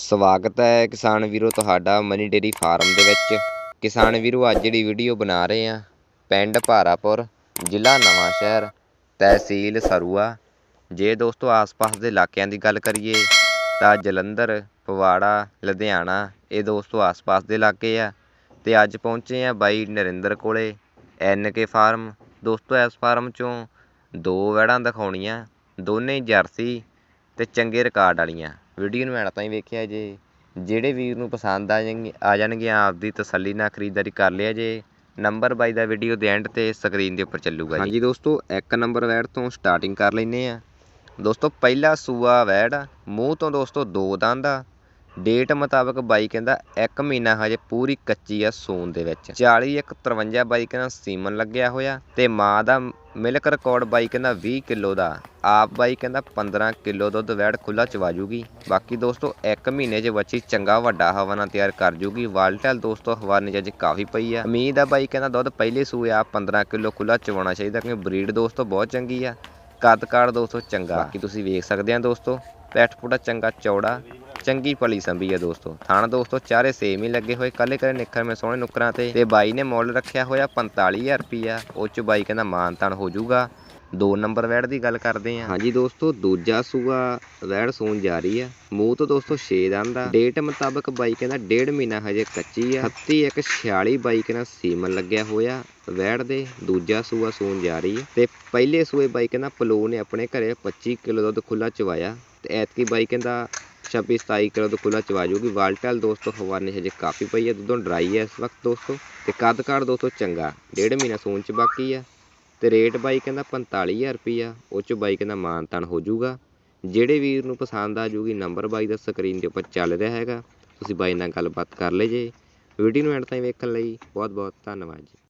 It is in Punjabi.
ਸਵਾਗਤ ਹੈ ਕਿਸਾਨ ਵੀਰੋ ਤੁਹਾਡਾ ਮਨੀ ਡੇਰੀ ਫਾਰਮ ਦੇ ਵਿੱਚ। ਕਿਸਾਨ ਵੀਰੋ, ਅੱਜ ਜਿਹੜੀ ਵੀਡੀਓ ਬਣਾ ਰਹੇ ਆ ਪਿੰਡ ਭਾਰਾਪੁਰ, ਜ਼ਿਲ੍ਹਾ ਨਵਾਂ ਸ਼ਹਿਰ, ਤਹਿਸੀਲ ਸਰੂਆ। ਜੇ ਦੋਸਤੋ, ਆਸ-ਪਾਸ ਦੇ ਇਲਾਕਿਆਂ ਦੀ ਗੱਲ ਕਰੀਏ, ਤਾਂ ਜਲੰਧਰ ਫਗਵਾੜਾ ਲੁਧਿਆਣਾ, ਇਹ ਦੋਸਤੋ ਆਸ-ਪਾਸ ਦੇ ਇਲਾਕੇ ਆ। ਤੇ ਅੱਜ ਪਹੁੰਚੇ ਆ ਬਾਈ ਨਰਿੰਦਰ ਕੋਲੇ, ਐਨ ਕੇ ਫਾਰਮ। ਦੋਸਤੋ, ਇਸ ਫਾਰਮ ਚੋਂ ਦੋ ਵੈੜਾਂ ਦਿਖਾਉਣੀਆਂ, ਦੋਨੇ ਜਰਸੀ ਅਤੇ ਚੰਗੇ ਰਿਕਾਰਡ ਵਾਲੀਆਂ। ਵੀਡੀਓ ਨੂੰ ਐਂਡ ਤਾਈਂ ਵੇਖਿਆ ਜੇ। ਜਿਹੜੇ ਵੀਰ ਨੂੰ ਪਸੰਦ ਆ ਜਾਣਗੇ, ਆ ਜਾਣਗੀਆਂ ਆਪਦੀ ਤਸੱਲੀ ਨਾਲ ਖਰੀਦਦਾਰੀ ਕਰ ਲਿਆ ਜੇ। ਨੰਬਰ ਬਾਈ ਦਾ ਵੀਡੀਓ ਦੇ ਐਂਡ ਤੇ ਸਕਰੀਨ ਦੇ ਉੱਪਰ ਚੱਲੂਗਾ ਜੀ। ਹਾਂਜੀ ਦੋਸਤੋ, ਇੱਕ ਨੰਬਰ ਵੈੜ ਤੋਂ ਸਟਾਰਟਿੰਗ ਕਰ ਲੈਨੇ ਆ। ਦੋਸਤੋ, ਪਹਿਲਾ ਸੂਆ ਵੈੜ ਮੂੰਹ ਤੋਂ ਦੋਸਤੋ, ਦੋ ਦੰਦ ਆ। ਡੇਟ ਮੁਤਾਬਕ ਬਾਈ ਕਹਿੰਦਾ ਇੱਕ ਮਹੀਨਾ ਹਜੇ ਪੂਰੀ ਕੱਚੀ ਆ ਸੂਨ ਦੇ ਵਿੱਚ। 40 ਇੱਕ 53 ਬਾਈ ਕਹਿੰਦਾ ਸੀਮਨ ਲੱਗਿਆ ਹੋਇਆ ਤੇ ਮਾਂ ਦਾ ਮਿਲਕ ਰਿਕਾਰਡ ਬਾਈ ਕਹਿੰਦਾ 20 ਕਿਲੋ ਦਾ। ਆਪ ਬਾਈ ਕਹਿੰਦਾ 15 ਕਿਲੋ ਦੁੱਧ ਵੈੜ ਖੁੱਲਾ ਚਵਾ ਜੂਗੀ। ਬਾਕੀ ਦੋਸਤੋ 1 ਮਹੀਨੇ 'ਚ ਬੱਚੀ ਚੰਗਾ ਵੱਡਾ ਹਵਾਨਾ ਤਿਆਰ ਕਰ ਜੂਗੀ। ਵਾਲਟਲ ਦੋਸਤੋ ਹਵਾਨੇ 'ਚ ਅੱਜ ਕਾਫੀ ਪਈ ਆ। ਉਮੀਦ ਆ ਬਾਈ ਕਹਿੰਦਾ ਦੁੱਧ ਪਹਿਲੇ ਸੂਏ ਆ 15 ਕਿਲੋ ਖੁੱਲਾ ਚਵਾਉਣਾ ਚਾਹੀਦਾ ਕਿਉਂਕਿ ਬਰੀਡ ਦੋਸਤੋ ਬਹੁਤ ਚੰਗੀ ਆ। ਕੱਦ ਕਾੜ ਦੋਸਤੋ ਚੰਗਾ। ਬਾਕੀ ਤੁਸੀਂ ਵੇਖ ਸਕਦੇ ਆ ਦੋਸਤੋ, ਪੈਠ ਪੁੜਾ ਚੰਗਾ ਚੌੜਾ। ਚੰਗੀ ਭਲੀ ਸੰਭੀ ਹੈ ਦੋਸਤੋ। ਥਾਣਾ ਦੋਸਤੋ, ਚਾਰੇ ਸੇਮ ਹੀ ਲੱਗੇ ਹੋਏ। ਕੱਲੇ ਕਰੇ ਨਿੱਖਰ ਮੇ ਸੋਹਣੇ ਨੁਕਰਾਂ ਤੇ। ਤੇ ਬਾਈ ਨੇ ਮੁੱਲ ਰੱਖਿਆ ਹੋਇਆ 45000 ਰੁਪਿਆ ਉਹ ਚ ਬਾਈ ਕਹਿੰਦਾ ਮਾਨ ਹੋ ਜਾਊਗਾ। ਦੋ ਨੰਬਰ ਵੈੜ ਦੀ ਗੱਲ ਕਰਦੇ ਹਾਂ ਹਾਂਜੀ ਦੋਸਤੋ, ਦੂਜਾ ਸੂਆ ਵੈੜ ਸੂਣ ਜਾ ਰਹੀ ਆ। ਮੂੰਹ ਤੋਂ ਦੋਸਤੋ 6 ਦੰਦ ਆ ਡੇਟ ਮੁਤਾਬਕ ਬਾਈ ਕਹਿੰਦਾ ਡੇਢ ਮਹੀਨਾ ਹਜੇ ਕੱਚੀ ਆ। 31 ਇੱਕ 46 ਬਾਈ ਕਹਿੰਦਾ ਸੀਮਨ ਲੱਗਿਆ ਹੋਇਆ ਵੈੜ ਦੇ। ਦੂਜਾ ਸੂਆ ਸੂਣ ਜਾ ਰਹੀ ਹੈ ਤੇ ਪਹਿਲੇ ਸੂਏ ਬਾਈ ਕਹਿੰਦਾ ਪਲੋ ਨੇ ਆਪਣੇ ਘਰੇ 25 ਕਿਲੋ ਦੁੱਧ ਖੁੱਲਾ ਚਵਾਇਆ। ਤੇ ਐਤਕੀ ਬਾਈ ਕਹਿੰਦਾ 26 27 ਕਿਲੋ ਦੁੱਧ ਖੁੱਲਾ ਚਵਾ ਜੂਗੀ? ਵਾਲਟਲ ਦੋਸਤੋ ਹਵਾਨੇ ਹਜੇ ਕਾਫੀ ਪਈ ਹੈ, ਦੁੱਧੋਂ ਡਰਾਈ ਹੈ ਇਸ ਵਕਤ ਦੋਸਤੋ। ਤੇ ਕੱਦ ਕਾੜ ਦੋਸਤੋ ਚੰਗਾ, ਡੇਢ ਮਹੀਨਾ ਸੂਣ ਚ ਬਾਕੀ ਆ। ਤੇ ਰੇਟ ਬਾਈ ਕਹਿੰਦਾ 45000 ਰੁਪਈਆ, ਉਹ ਚ ਬਾਈ ਕਹਿੰਦਾ ਮਾਨ ਤਾਨ ਹੋ ਜਾਊਗਾ ਜਿਹੜੇ ਵੀਰ ਨੂੰ ਪਸੰਦ ਆ ਜੂਗੀ, ਨੰਬਰ ਬਾਈ ਦਾ ਸਕਰੀਨ ਦੇ ਉੱਪਰ ਚੱਲ ਰਿਹਾ ਹੈਗਾ। ਤੁਸੀਂ ਬਾਈ ਨਾਲ ਗੱਲਬਾਤ ਕਰ ਲੈ ਜੇ ਵੀਡੀਓ ਨੂੰ ਐਂਡ ਤਾਈਂ ਵੇਖਣ ਲਈ ਬਹੁਤ ਬਹੁਤ ਧੰਨਵਾਦ ਜੀ।